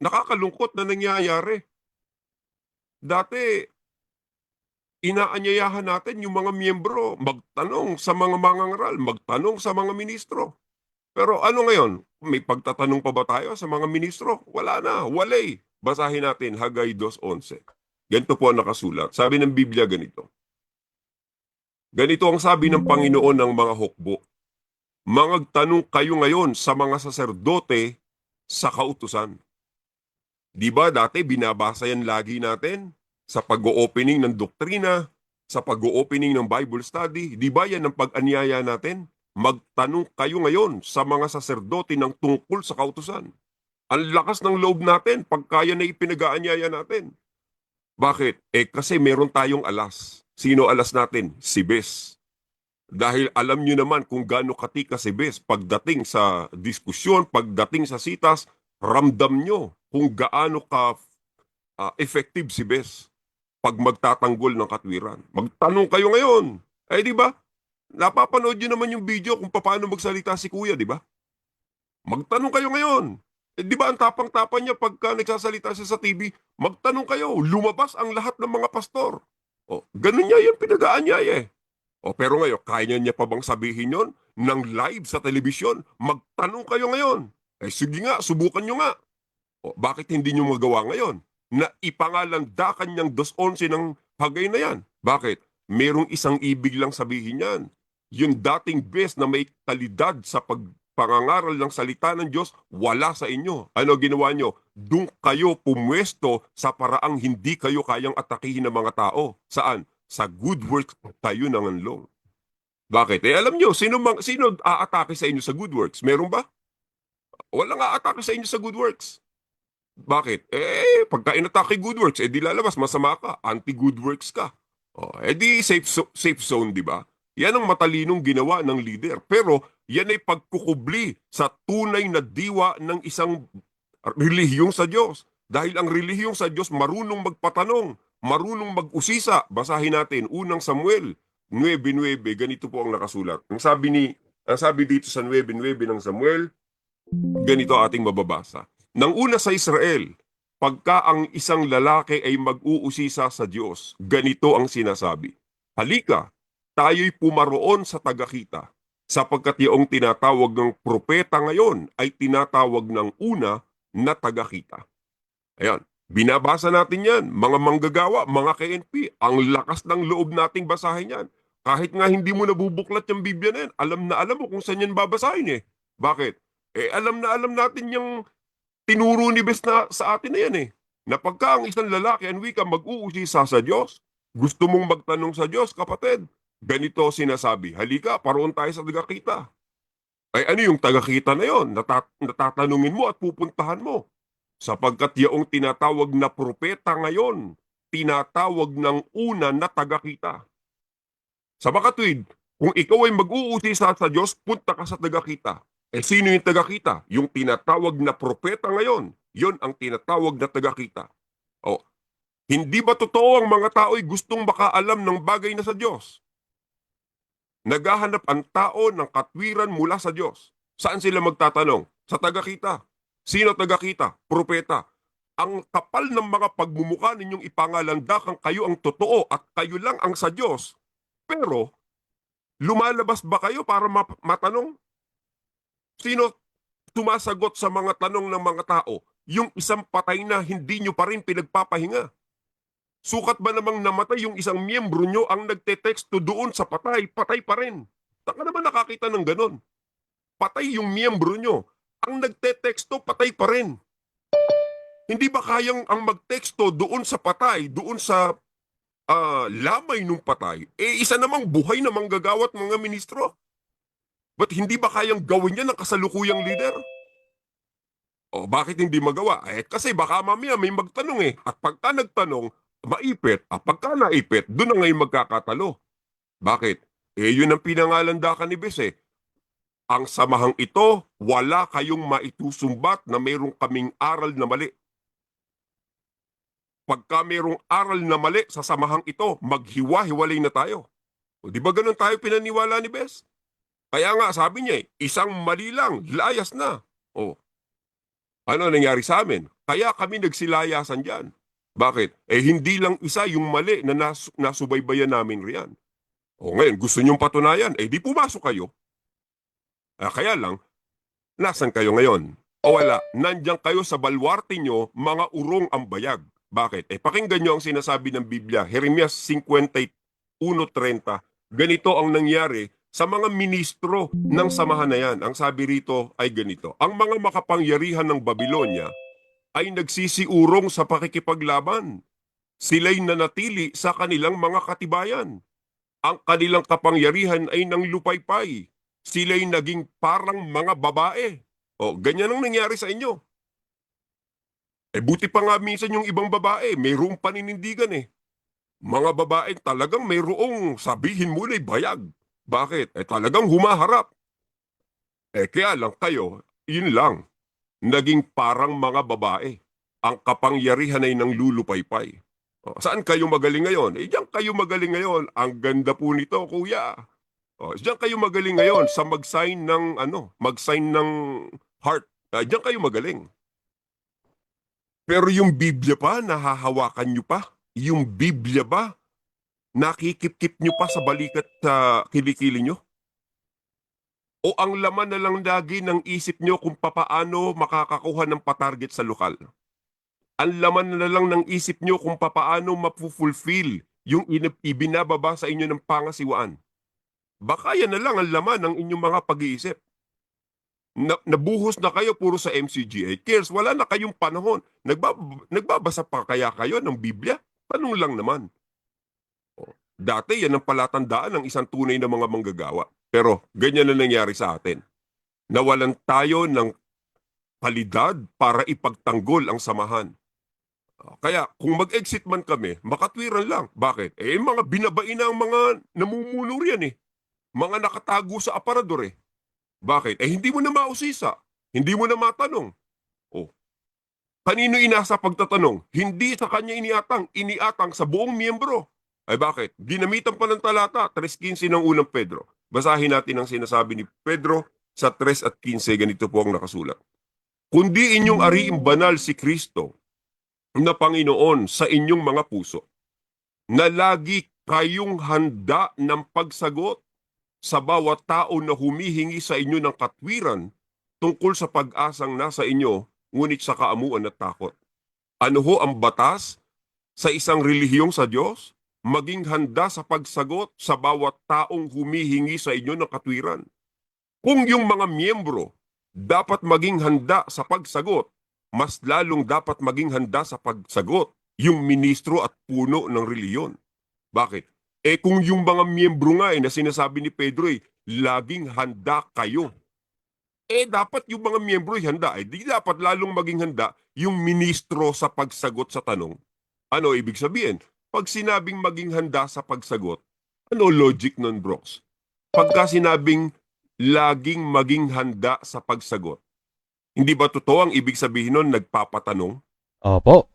nakakalungkot na nangyayari. Dati, inaanyayahan natin yung mga miyembro magtanong sa mga mangangaral, magtanong sa mga ministro. Pero ano ngayon? May pagtatanong pa ba tayo sa mga ministro? Wala na, walay. Basahin natin Hagay 2.11. Ganito po ang nakasulat. Sabi ng Biblia ganito. Ganito ang sabi ng Panginoon ng mga hukbo. Mangagtanong kayo ngayon sa mga saserdote sa kautusan. Di ba dati binabasa yan lagi natin sa pag-o-opening ng doktrina, sa pag-o-opening ng Bible study? Di ba yan ang pag-anyaya natin? Magtanong kayo ngayon sa mga saserdote ng tungkol sa kautusan. Ang lakas ng loob natin pag kaya na ipinag-aanyaya natin. Bakit? Eh kasi meron tayong alas. Sino alas natin? Si Bes. Dahil alam nyo naman kung gaano katika si Bes pagdating sa diskusyon, pagdating sa sitas, ramdam nyo kung gaano ka ah, effective si Bes pag magtatanggol ng katwiran. Magtanong kayo ngayon. Eh di ba? Napapanood nyo naman yung video kung paano magsalita si Kuya, di ba? Magtanong kayo ngayon. Eh, di ba ang tapang-tapang niya pagka nagsasalita siya sa TV? Magtanong kayo. Lumabas ang lahat ng mga pastor. O, ganun niya yung pinag-aanyaya eh. O, pero ngayon, kaya niya pa bang sabihin yon ng live sa telebisyon? Magtanong kayo ngayon. Eh, sige nga, subukan nyo nga. O, bakit hindi nyo magawa ngayon? Na ipangalandakan niyang 2.11 ng hagay na yan. Bakit? Merong isang ibig lang sabihin yan. Yung dating best na may kalidad sa pagpangangaral ng salita ng Diyos, wala sa inyo. Ano ginawa nyo? Doon kayo pumwesto sa paraang hindi kayo kayang atakihin ng mga tao. Saan? Sa good works tayo nanganlong. Bakit? Eh alam nyo, sino, mang, sino aatake sa inyo sa good works? Meron ba? Walang aatake sa inyo sa good works. Bakit? Eh, pagka inatake good works, eh di lalabas, masama ka. Anti-good works ka. Oh, eh di safe, zo- safe zone, di ba? Yan ang matalinong ginawa ng leader. Pero yan ay pagkukubli sa tunay na diwa ng isang relihiyong sa Diyos. Dahil ang relihiyong sa Diyos marunong magpatanong, marunong mag-usisa. Basahin natin, unang Samuel 9.9, ganito po ang nakasulat. Ang sabi ni ang sabi dito sa 9.9 ng Samuel, ganito ating mababasa. Nang una sa Israel, pagka ang isang lalaki ay mag-uusisa sa Diyos, ganito ang sinasabi. Halika, tayo'y pumaroon sa tagakita, sapagkat yung tinatawag ng propeta ngayon ay tinatawag ng una na tagakita. Ayan, binabasa natin yan, mga manggagawa, mga KNP, ang lakas ng loob nating basahin yan. Kahit nga hindi mo nabubuklat yung Biblia na yan, alam na alam mo kung saan yan babasahin eh. Bakit? Eh alam na alam natin yung tinuro ni Bes na sa atin na yan eh. Na pagka ang isang lalaki ang wika mag-uusisa sa Diyos, gusto mong magtanong sa Diyos, kapatid, ganito sinasabi, halika, paroon tayo sa tagakita. Ay ano yung tagakita na yon? Nata- natatanungin mo at pupuntahan mo. Sapagkat yaong tinatawag na propeta ngayon, tinatawag ng una na tagakita. Sa makatwid, kung ikaw ay mag-uusisa sa Diyos, punta ka sa tagakita. Eh sino yung tagakita? Yung tinatawag na propeta ngayon. Yon ang tinatawag na tagakita. O, hindi ba totoo ang mga tao ay gustong makaalam ng bagay na sa Diyos? Naghahanap ang tao ng katwiran mula sa Diyos. Saan sila magtatanong? Sa tagakita. Sino tagakita? Propeta. Ang kapal ng mga pagmumukha ninyong ipangalandakan kayo ang totoo at kayo lang ang sa Diyos. Pero, lumalabas ba kayo para matanong? Sino sumasagot sa mga tanong ng mga tao? Yung isang patay na hindi nyo pa rin pinagpapahinga. Sukat ba namang namatay yung isang miyembro nyo ang nagte-texto doon sa patay, patay pa rin. Taka naman nakakita ng ganon. Patay yung miyembro nyo. Ang nagte-texto, patay pa rin. Hindi ba kayang ang magteksto doon sa patay, doon sa ah, lamay nung patay, eh isa namang buhay na manggagawat mga ministro? Ba't hindi ba kayang gawin yan ng kasalukuyang leader? O bakit hindi magawa? Eh kasi baka mamaya may magtanong eh. At pagka nagtanong, maipit. At pagka naipit, doon na ngayon magkakatalo. Bakit? Eh yun ang pinangalandakan ni Bes eh. Ang samahang ito, wala kayong maitusumbat na mayroong kaming aral na mali. Pagka mayroong aral na mali sa samahang ito, maghiwa-hiwalay na tayo. O di ba ganun tayo pinaniwala ni Bes? Kaya nga sabi niya eh, isang mali lang, layas na. O, ano nangyari sa amin? Kaya kami nagsilayasan dyan. Bakit? Eh hindi lang isa yung mali na nas- nasubaybayan namin riyan. O ngayon, gusto nyong patunayan, eh di pumasok kayo. Ah, kaya lang, nasan kayo ngayon? O wala, nandyan kayo sa balwarte nyo, mga urong ang bayag. Bakit? Eh pakinggan nyo ang sinasabi ng Biblia, Jeremias 51.30. Ganito ang nangyari sa mga ministro ng samahan na yan. Ang sabi rito ay ganito, ang mga makapangyarihan ng Babylonia ay nagsisiurong sa pakikipaglaban. Sila'y nanatili sa kanilang mga katibayan. Ang kanilang kapangyarihan ay nang lupaypay. Sila'y naging parang mga babae. O, ganyan ang nangyari sa inyo. Eh, buti pa nga minsan yung ibang babae, mayroong paninindigan eh. Mga babae talagang mayroong sabihin mo na'y bayag. Bakit? Eh, talagang humaharap. Eh, kaya lang kayo, yun lang. Naging parang mga babae. Ang kapangyarihan ay nang lulupaypay. O, saan kayo magaling ngayon? Eh, diyan kayo magaling ngayon. Ang ganda po nito, kuya. O, diyan kayo magaling ngayon sa mag-sign ng, ano, mag-sign ng heart. Ah, diyan kayo magaling. Pero yung Biblia pa, nahahawakan nyo pa? Yung Biblia ba, nakikip-kip nyo pa sa balikat sa kilikili nyo? O ang laman na lang lagi ng isip nyo kung papaano makakakuha ng patarget sa lokal? Ang laman na lang ng isip nyo kung papaano mapufulfill yung ibinababa sa inyo ng pangasiwaan? Baka yan na lang ang laman ng inyong mga pag-iisip. Na, nabuhos na kayo puro sa MCGA. Cares, wala na kayong panahon. Nagbab- nagbabasa pa kaya kayo ng Biblia? Tanong lang naman. Dati yan ang palatandaan ng isang tunay na mga manggagawa. Pero ganyan na nangyari sa atin. Nawalan tayo ng kalidad para ipagtanggol ang samahan. O, Kaya kung mag-exit man kami, makatwiran lang. Bakit? Eh, mga binabain na ang mga namumuno riyan eh. Mga nakatago sa aparador eh. Bakit? Eh, hindi mo na mausisa. Hindi mo na matanong. Oh. Kanino inasa pagtatanong? Hindi sa kanya iniatang, iniatang sa buong miyembro. Ay bakit? Ginamitan pa ng talata, 3.15 ng unang Pedro. Basahin natin ang sinasabi ni Pedro sa 3 at 15. Ganito po ang nakasulat. Kundi inyong ariing banal si Kristo na Panginoon sa inyong mga puso, na lagi kayong handa ng pagsagot sa bawat tao na humihingi sa inyo ng katwiran tungkol sa pag-asang nasa inyo, ngunit sa kaamuan at takot. Ano ho ang batas sa isang relihiyong sa Diyos? Maging handa sa pagsagot sa bawat taong humihingi sa inyo ng katwiran. Kung yung mga miyembro dapat maging handa sa pagsagot, mas lalong dapat maging handa sa pagsagot yung ministro at puno ng reliyon. Bakit? Eh kung yung mga miyembro nga eh, na sinasabi ni Pedro eh, laging handa kayo. Eh dapat yung mga miyembro ay handa. Eh di dapat lalong maging handa yung ministro sa pagsagot sa tanong. Ano ibig sabihin? Pag sinabing maging handa sa pagsagot, ano logic nun bros? Pagka sinabing laging maging handa sa pagsagot, hindi ba totoo ang ibig sabihin nun nagpapatanong? Opo.